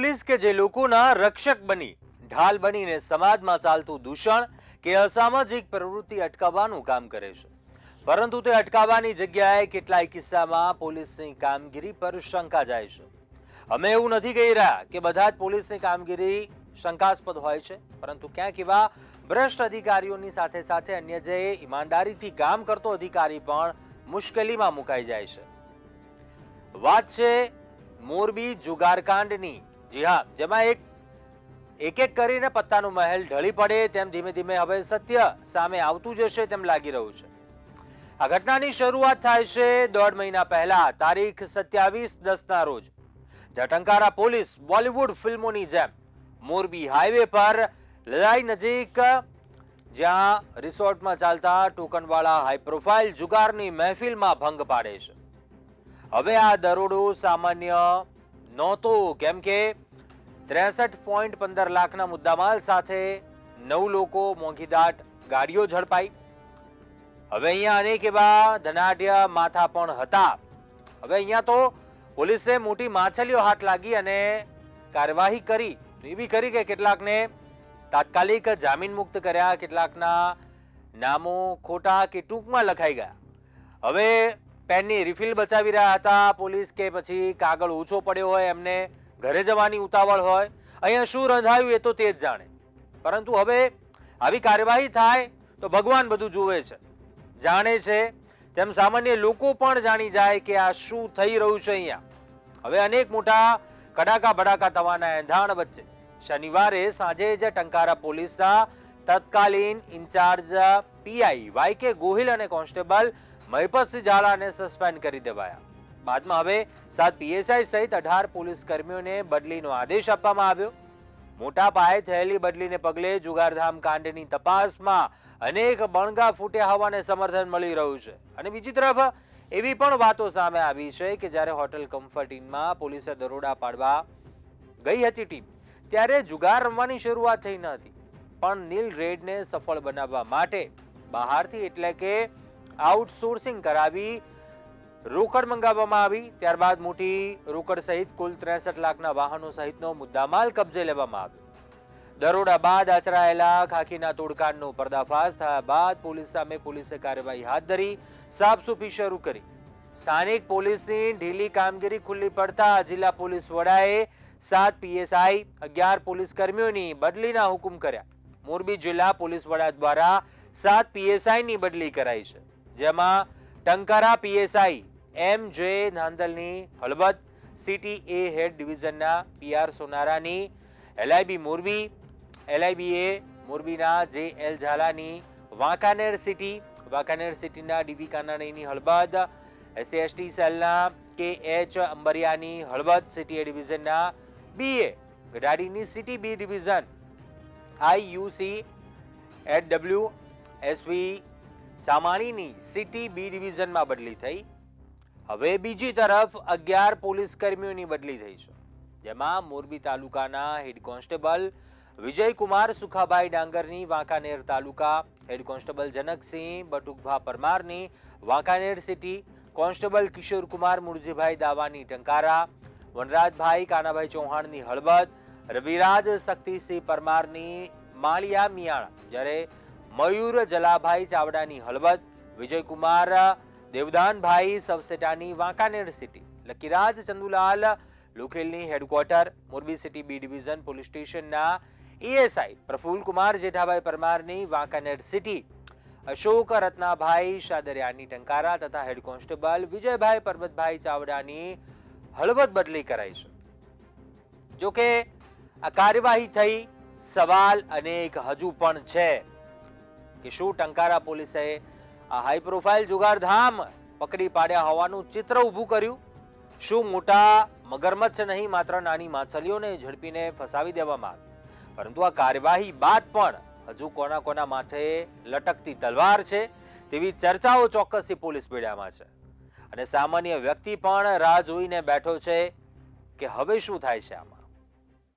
Police કે જે લોકોના રક્ષક બની, ઢાલ બનીને સમાજમાં ચાલતું દૂષણ કે અસામાજિક પ્રવૃત્તિ અટકાવવાનું કામ કરે છે. પરંતુ તે અટકાવવાની જગ્યાએ કેટલાય કિસ્સામાં પોલીસની કામગીરી પર શંકા જાય છે. અમે એવું નથી કહી રહ્યા કે બધા જ પોલીસની કામગીરી શંકાસ્પદ હોય છે, પરંતુ ક્યાંક એવા ભ્રષ્ટ અધિકારીઓની સાથે સાથે અન્ય જે ઈમાનદારીથી કામ કરતો અધિકારી પણ મુશ્કેલીમાં મુકાઈ જાય છે. વાત છે મોરબી જુગારકાંડની. જી હા, જેમાં એક એક એક કરીને પત્તાનો મહેલ ઢળી પડે તેમ ધીમે ધીમે હવે સત્ય સામે આવતું જશે તેમ લાગી રહ્યું છે. આ ઘટનાની શરૂઆત થાય છે દોઢ મહિના પહેલા, તારીખ સત્યાવીસ દસના રોજ. જટંકારા પોલીસ બોલિવૂડ ફિલ્મોની જેમ મોરબી હાઈવે પર લડાઈ નજીક, જ્યાં રિસોર્ટમાં ચાલતા ટોકનવાળા હાઈ પ્રોફાઇલ જુગારની મહેફિલમાં ભંગ પાડે છે. હવે આ દરોડો સામાન્ય નહોતો, કેમ કે ત્રેસઠ પોઈન્ટ પંદર લાખના મુદ્દામાલ સાથે નવ લોકો મોંઘીદાટ ગાડીઓ ઝડપાઈ. હવે અહીંયા અનેક એવા ધનાઢ્ય માથા પણ હતા. હવે અહીંયા તો પોલીસે મોટી માછલીઓ હાથ લાગી અને કાર્યવાહી કરી. એવી કરી કે કેટલાકને તાત્કાલિક જામીન મુક્ત કર્યા, કેટલાકના નામો ખોટા કે ટૂંકમાં લખાઈ ગયા. હવે પેનની રિફિલ બચાવી રહ્યા હતા. પોલીસ કે પછી કાગળ ઓછો પડ્યો હોય, એમને ઘરે જવાની ઉતાવળ હોય. અહીંયા શું રંધાયું એ તો તે જ જાણે. પરંતુ હવે આવી કાર્યવાહી થાય તો ભગવાન બધું જુએ છે. જાણે છે. તેમ સામાન્ય લોકો પણ જાણી જાય કે આ શું થઈ રહ્યું છે અહીંયા. હવે અનેક મોટા કડાકા બડાકા થવાના એંધાણ વચ્ચે. શનિવારે સાંજે જ ટંકારા પોલીસના તત્કાલીન ઇન્ચાર્જ પીઆઈ વાય કે ગોહિલ અને કોન્સ્ટેબલ મહિપતસિંહ ઝાલાને સસ્પેન્ડ કરી દેવાયા. બાદમાં હવે સાત પીએસઆઈ સહિત અઢાર પોલીસ કર્મીઓને બદલીનો આદેશ આપવામાં આવ્યો. મોટા પાયે થયેલી બદલીને પગલે જુગારધામ કાંડની તપાસમાં અનેક બણગા ફૂટ્યા હોવાને સમર્થન મળી રહ્યું છે. અને બીજી તરફ એવી પણ વાતો સામે આવી છે કે જ્યારે હોટેલ કમ્ફર્ટ ઇનમાં પોલીસે દરોડા પાડવા ગઈ હતી ટીમ, ત્યારે જુગાર રમવાની શરૂઆત થઈ ન હતી. પણ નીલ રેડને સફળ બનાવવા માટે બહારથી એટલે કે આઉટસોર્સિંગ કરાવી, રોકડ મંગાવવામાં આવી, ત્યારબાદ મોટી રોકડ સહિત કુલ ત્રેસઠ લાખના વાહનો સહિતનો મુદ્દામાલ કબજે લેવામાં આવ્યો. દરોડા બાદ આચરાયેલા ખાખીના તોડકાંડનો પર્દાફાશ થયા બાદ પોલીસ સામે પોલીસે કાર્યવાહી હાથ ધરી સાફસૂફી શરૂ કરી. સ્થાનિક પોલીસની ઢીલી કામગીરી ખુલ્લી પડતા જિલ્લા પોલીસ વડાએ સાત પીએસઆઈ, અગિયાર પોલીસ કર્મીઓની બદલીના હુકમ કર્યા. મોરબી જિલ્લા પોલીસ વડા દ્વારા સાત પીએસઆઈની બદલી કરાઈ છે. જેમાં ટંકારા પીએસઆઈ એમ જે નાંદલની હળવદ સિટી એ હેડ ડિવિઝનના પીઆર સોનારાની, એલઆઈબી મોરબી, એલઆઈબીએ મોરબીના જે એલ ઝાલાની, વાંકાનેર સિટી, વાંકાનેર સિટીના ડીવી કાનાણીની હળવદ એસસી એસટી સેલના કે એચ અંબરિયાની હળવદ સિટી એ ડિવિઝનના બીએ ગડાડીની city B division, IUC at W SV સામાણીની સિટી બી ડિવિઝનમાં બદલી થઈ. હવે બીજી તરફ અગિયાર પોલીસ કર્મીઓની બદલી થઈ છે. જેમાં મોરબી તાલુકાના હેડ કોન્સ્ટેબલ વિજયકુમાર, સુખાભાઈ ડાંગરની, વાંકાનેર તાલુકા હેડ કોન્સ્ટેબલ જનકસિંહ, બટુકભા પરમારની, વાંકાનેર સિટી કોન્સ્ટેબલ કિશોરકુમાર, મુરજીભાઈ દાવાની ટંકારા, વનરાજભાઈ કાનાભાઈ ચૌહાણની હળવદ, રવિરાજ શક્તિસિંહ પરમારની માળિયા મિયાણા જ્યારે મયુર જલાભાઈ ચાવડાની હળવદ, વિજયકુમાર દેવદાનભાઈ સવસેટાની Wankaner city, Lakiraj Chandulal લુખેલની headquarter, Morbi city B division police સ્ટેશનના એએસઆઈ પ્રફુલકુમાર જેઠાભાઈ પરમારની વાંકાનેર સિટી, અશોક રત્નાભાઈ શાદરિયાની ટંકારા તથા હેડ કોન્સ્ટેબલ વિજયભાઈ પરબતભાઈ ચાવડાની હળવદ બદલી કરાઈ છે. જોકે આ કાર્યવાહી થઈ, સવાલ અનેક હજુ પણ છે. કે શું ટંકારા પોલીસે આ હાઈ પ્રોફાઇલ જુગારધામ પકડી પાડ્યા હોવાનું ચિત્ર ઊભું કર્યું? શું મોટા મગરમચ્છ નહીં માત્ર નાની માછલીઓને ઝડપીને ફસાવી દેવામાં આવી પરંતુ આ કાર્યવાહી બાદ પણ હજુ કોના કોના માથે લટકતી તલવાર છે તેવી ચર્ચાઓ ચોક્કસથી પોલીસ પીડામાં છે. અને સામાન્ય વ્યક્તિ પણ રાહ જોઈને બેઠો છે કે હવે શું થાય છે આમાં?